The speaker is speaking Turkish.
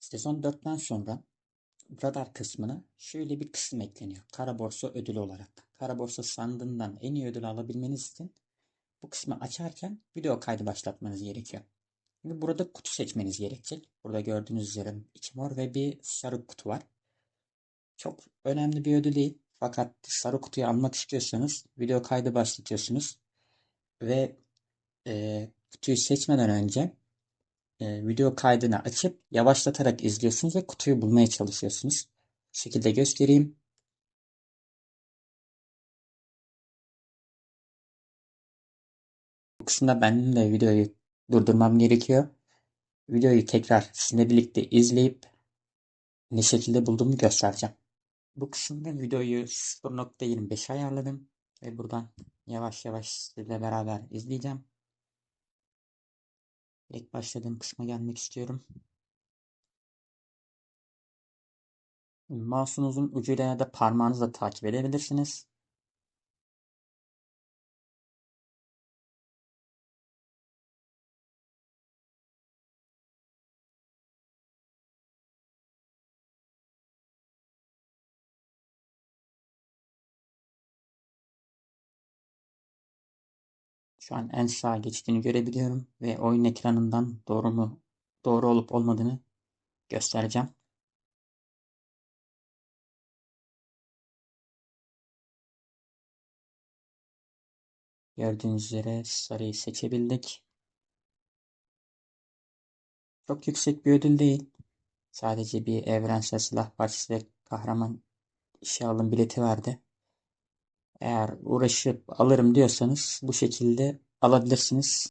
Sezon 4'ten sonra radar kısmına şöyle bir kısım ekleniyor. Kara borsa ödülü olarak. Kara borsa sandığından en iyi ödülü alabilmeniz için bu kısmı açarken video kaydı başlatmanız gerekiyor. Şimdi burada kutu seçmeniz gerekecek. Burada gördüğünüz üzere iki mor ve bir sarı kutu var. Çok önemli bir ödül değil. Fakat sarı kutuyu almak istiyorsanız video kaydı başlatıyorsunuz. Ve e, kutuyu seçmeden önce e, video kaydını açıp yavaşlatarak izliyorsunuz ve kutuyu bulmaya çalışıyorsunuz. Bu şekilde göstereyim. Bu kısımda benim de videoyu durdurmam gerekiyor. Videoyu tekrar sizinle birlikte izleyip ne şekilde bulduğumu göstereceğim. Bu kısımda videoyu 0.25 ayarladım ve buradan yavaş yavaş sizle beraber izleyeceğim. İlk başladığım kısma gelmek istiyorum. Mouse'unuzun ucuyla ya da parmağınızla takip edebilirsiniz. Şu an en sağa geçtiğini görebiliyorum ve oyun ekranından doğru mu doğru olup olmadığını göstereceğim. Gördüğünüz üzere sarıyı seçebildik. Çok yüksek bir ödül değil. Sadece bir evrensel silah ve kahraman işe alım bileti verdi. Eğer uğraşıp alırım diyorsanız bu şekilde alabilirsiniz.